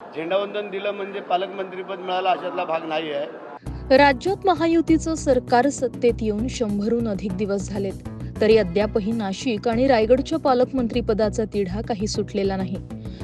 झेंडावंदन दिलं म्हणजे पालकमंत्रीपद मिळालं अशातला भाग नाही आहे. राज्यात महायुतीचं सरकार सत्तेत येऊन शंभरहून अधिक दिवस झालेत. तरी अद्यापही नाशिक आणि रायगडच्या पालकमंत्रीपदाचा तिढा काही सुटलेला नाही.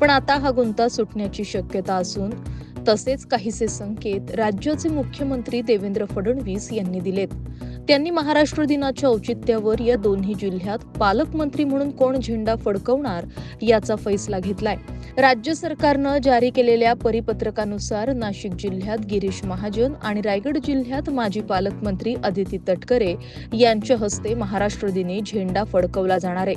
पण आता हा गुंता सुटण्याची शक्यता असून तसेच काहीसे संकेत राज्याचे मुख्यमंत्री देवेंद्र फडणवीस यांनी दिलेत. त्यांनी महाराष्ट्र दिनाच्या औचित्यावर या दोन्ही जिल्ह्यात पालकमंत्री म्हणून कोण झेंडा फडकवणार याचा फैसला घेतलाय. राज्य सरकारनं जारी केलेल्या परिपत्रकानुसार नाशिक जिल्ह्यात गिरीश महाजन आणि रायगड जिल्ह्यात माजी पालकमंत्री अदिती तटकरे यांच्या हस्ते महाराष्ट्र दिनी झेंडा फडकवला जाणार आहे.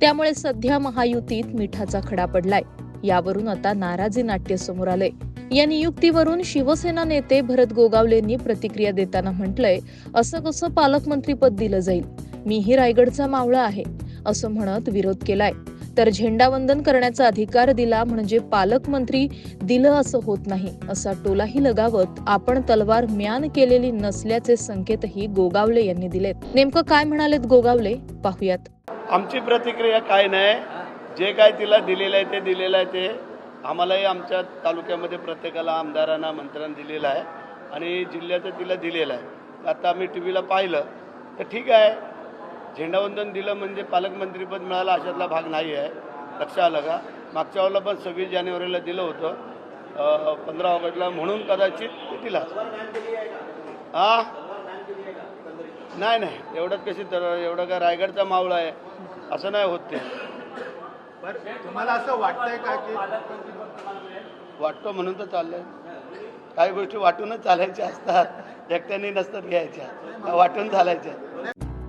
त्यामुळे सध्या महायुतीत मिठाचा खडा पडलाय. यावरून आता नाराजी नाट्य समोर आलंय. या नियुक्तीवरून शिवसेना नेते भरत गोगावलेंनी प्रतिक्रिया देताना म्हटलंय असं कसं पालकमंत्रीपद दिलं जाईल? मीही रायगडचा मावळा आहे असं म्हणत विरोध केलाय. तर झेंडावंदन करण्याचा अधिकार दिला म्हणजे पालकमंत्री दिलं असं होत नाही असा टोलाही लगावत आपण तलवार म्यान केलेली नसल्याचे संकेतही गोगावले यांनी दिलेत. नेमकं काय म्हणालेत गोगावले? पाहूयात. आमची प्रतिक्रिया काय नाही. जे काय तिला दिलेलं आहे ते दिलेलं आहे ते. आम्हालाही आमच्या तालुक्यामध्ये प्रत्येकाला आमदारांना मंत्र्यांना दिलेलं आहे आणि जिल्ह्याचं तिला दिलेलं आहे. आता आम्ही टी व्हीला पाहिलं तर ठीक आहे. झेंडावंदन दिलं म्हणजे पालकमंत्रीपद मिळालं अशातला भाग नाही आहे. लक्ष आलं का? मागच्या वेळेला पण सव्वीस जानेवारीला दिलं होतं. पंधरा ऑगस्टला म्हणून कदाचित ते दिला. हा नाही नाही. एवढंच कशी तर एवढं काय रायगडचा मावळा आहे. असं नाही होत ते. तुम्हाला असं वाटतंय का की वाटतो म्हणून तर चाललंय. काही गोष्टी वाटूनच चालायच्या असतात. एकट्याने नसतात घ्यायच्या. वाटून चालायच्या.